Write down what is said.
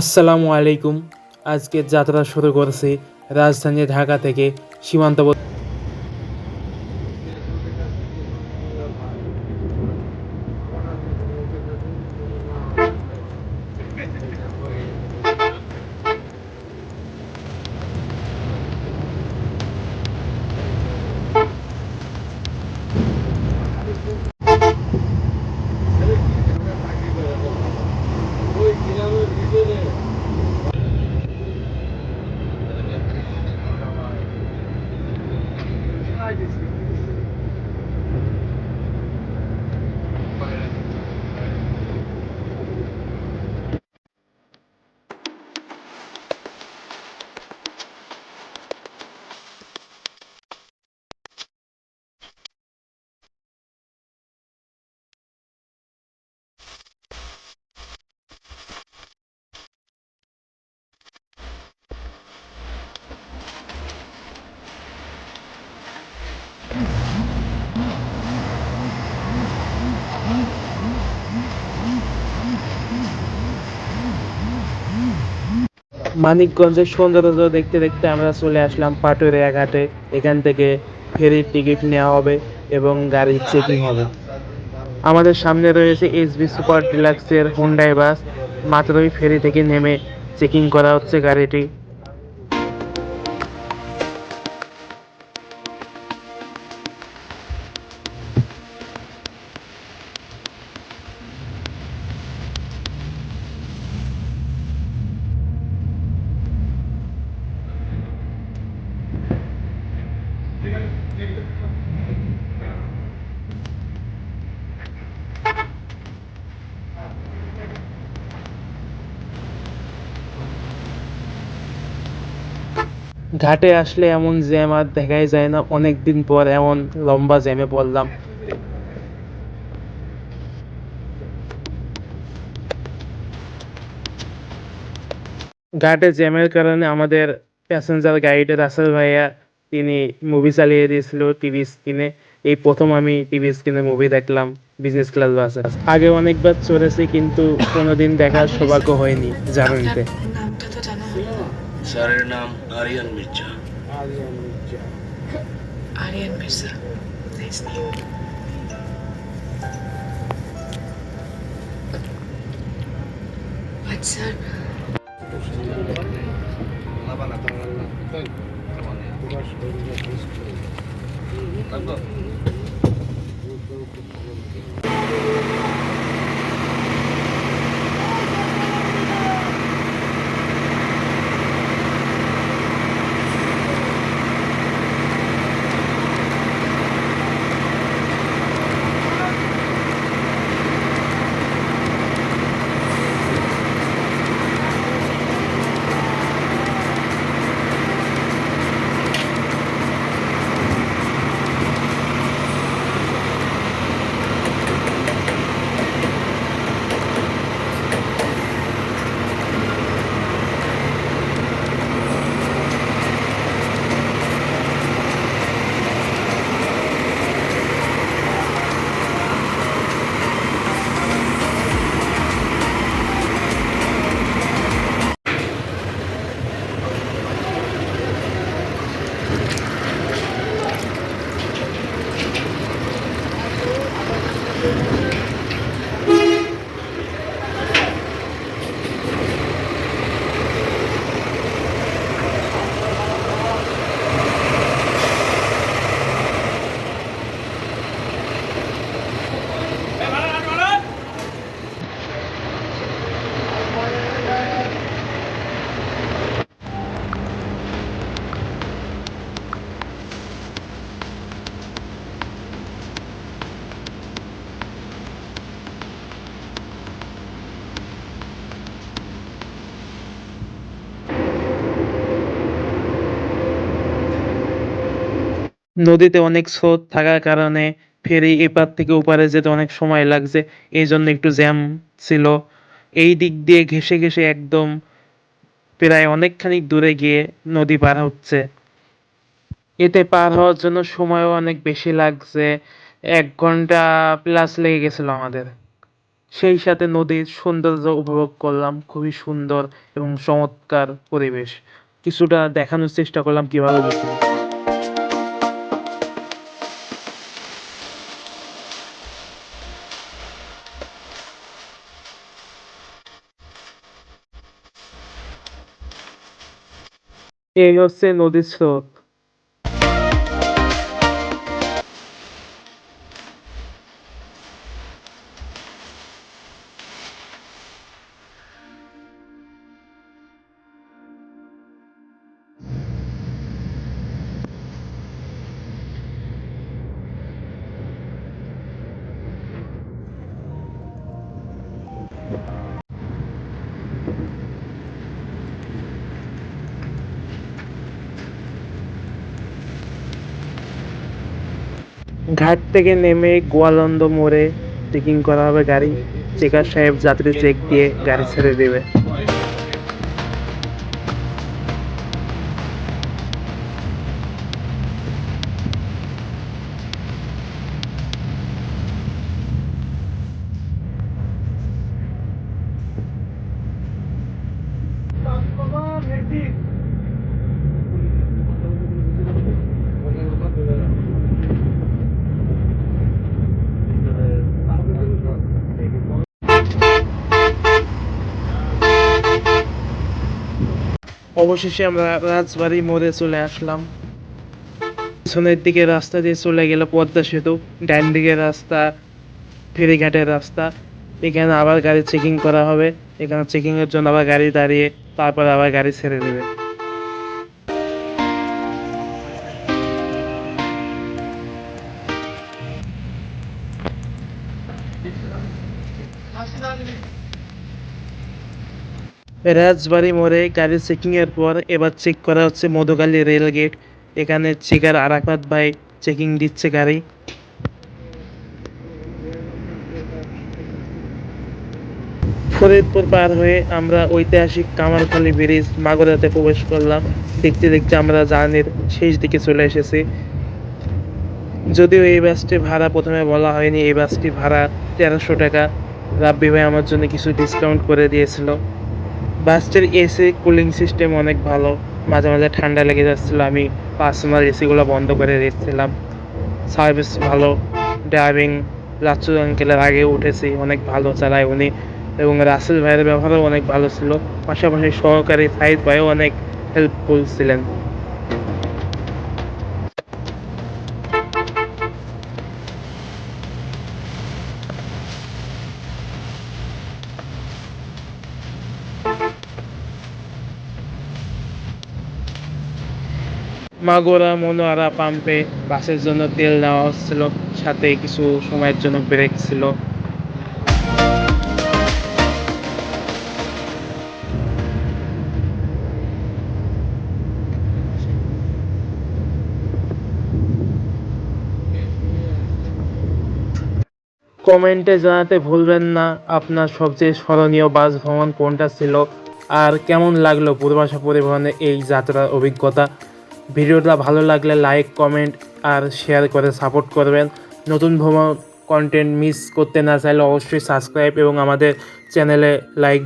আসসালামু আলাইকুম। আজকে যাত্রা শুরু করছি রাজধানী ঢাকা থেকে সীমান্তবর্তী মানিকগঞ্জের সৌন্দর্য দেখতে দেখতে আমরা চলে আসলাম পাটুরিয়া ঘাটে। এখান থেকে ফেরির টিকিট নেওয়া হবে এবং গাড়ি চেকিং হবে। আমাদের সামনে রয়েছে এসবি সুপার ডিলাক্সের হুন্ডাই বাস মাত্রই ফেরি থেকে নেমে চেকিং করা হচ্ছে গাড়িটি। ঘাটে আসলে এমন জ্যাম আর দেখাই যায় না। অনেক দিন পর এমন লম্বা জ্যামে পড়লাম। ঘাটে জ্যামের কারণে আমাদের প্যাসেঞ্জার গাইডে রাসেল ভাইয়া, তিনি মুভি চালিয়ে দিয়েছিল টিভি স্ক্রিনে এই প্রথম আমি টিভি স্ক্রিনে মুভি দেখলাম বিজনেস ক্লাস বাসে। আগে অনেকবার চড়েছি, কিন্তু কোনোদিন দেখার সৌভাগ্য হয়নি জার্নিতে। নামটা তো জানা হলো सारे नाम आर्यन मिर्ज़ा। आर्यन मिर्ज़ा। आर्यन मिर्ज़ा। নদীতে অনেক স্রোত থাকার কারণে ফেরি এপার থেকে ওপারে যেতে অনেক সময় লাগছে। এই জন্য একটু জ্যাম ছিল। এই দিক দিয়ে ঘেসে ঘেসে একদম প্রায় অনেকখানি দূরে গিয়ে নদী পার হচ্ছে। এতে পার হওয়ার জন্য সময়ও অনেক বেশি লাগছে। এক ঘণ্টা প্লাস লেগে গেছিল আমাদের। সেই সাথে নদীর সৌন্দর্য উপভোগ করলাম। খুবই সুন্দর এবং চমৎকার পরিবেশ। কিছুটা দেখানোর চেষ্টা করলাম কীভাবে গেছি এই হচ্ছে নদীর ঘাট থেকে নেমে গোয়ালন্দ মোড়ে চেকিং করা হবে গাড়ি। চেকার সাহেব যাত্রী চেক দিয়ে গাড়ি ছেড়ে দেবে। অবশেষে আমরা রাজবাড়ি মোড়ে চলে আসলাম। পিছনের দিকে রাস্তা দিয়ে চলে গেল পদ্মা সেতু, ডান দিকে রাস্তা, ফেরিঘাটের রাস্তা। এখানে আবার গাড়ি চেকিং করা হবে। এখানে চেকিংয়ের জন্য আবার গাড়ি দাঁড়িয়ে, তারপর আবার গাড়ি ছেড়ে দেবে। রাজবাড়ি মোড়ে গাড়ি চেকিং এর পর এবার চেক করা হচ্ছে মধুকালী রেল গেট এখানে চেকার আরাফাত ভাই চেকিং দিচ্ছে গাড়ি। ফরিদপুর পার হয়ে আমরা ঐতিহাসিক কামারখালী ব্রিজ মাগুরাতে প্রবেশ করলাম। দেখতে দেখতে আমরা জার্নির শেষ দিকে চলে এসেছি। যদিও এই বাসটি ভাড়া প্রথমে বলা হয়নি, এই বাসটি ভাড়া তেরোশো টাকা। রাব্বি ভাই আমার জন্য কিছু ডিসকাউন্ট করে দিয়েছিল। বাসটির এসি কুলিং সিস্টেম অনেক ভালো। মাঝে মাঝে ঠান্ডা লেগে যাচ্ছিল, আমি পার্সোনাল এসিগুলো বন্ধ করে দিচ্ছিলাম সার্ভিস ভালো ড্রাইভিং রাচ্চু আঙ্কেলের আগে উঠেছি, অনেক ভালো চালায় উনি। এবং রাসেল ভাইয়ের ব্যবহারও অনেক ভালো ছিল। পাশাপাশি সহকারী সাইদ ভাইও অনেক হেল্পফুল ছিলেন। মাগোরা, মনোয়ারা পাম্পে বাসের জন্য তেল নেওয়া হচ্ছিল। সাথে কিছু সময়ের জন্য ব্রেক ছিল। কমেন্টে জানাতে ভুলবেন না, আপনার সবচেয়ে স্মরণীয় বাস ভ্রমণ কোনটা ছিল? আর কেমন লাগল পূর্বাশা পরিবহনের এই যাত্রার অভিজ্ঞতা? ভিডিওটা ভালো লাগলে লাইক কমেন্ট আর শেয়ার করে সাপোর্ট করবেন। নতুন ভ্রমণ কন্টেন্ট মিস করতে না চাইলে অবশ্যই সাবস্ক্রাইব এবং আমাদের চ্যানেলে লাইক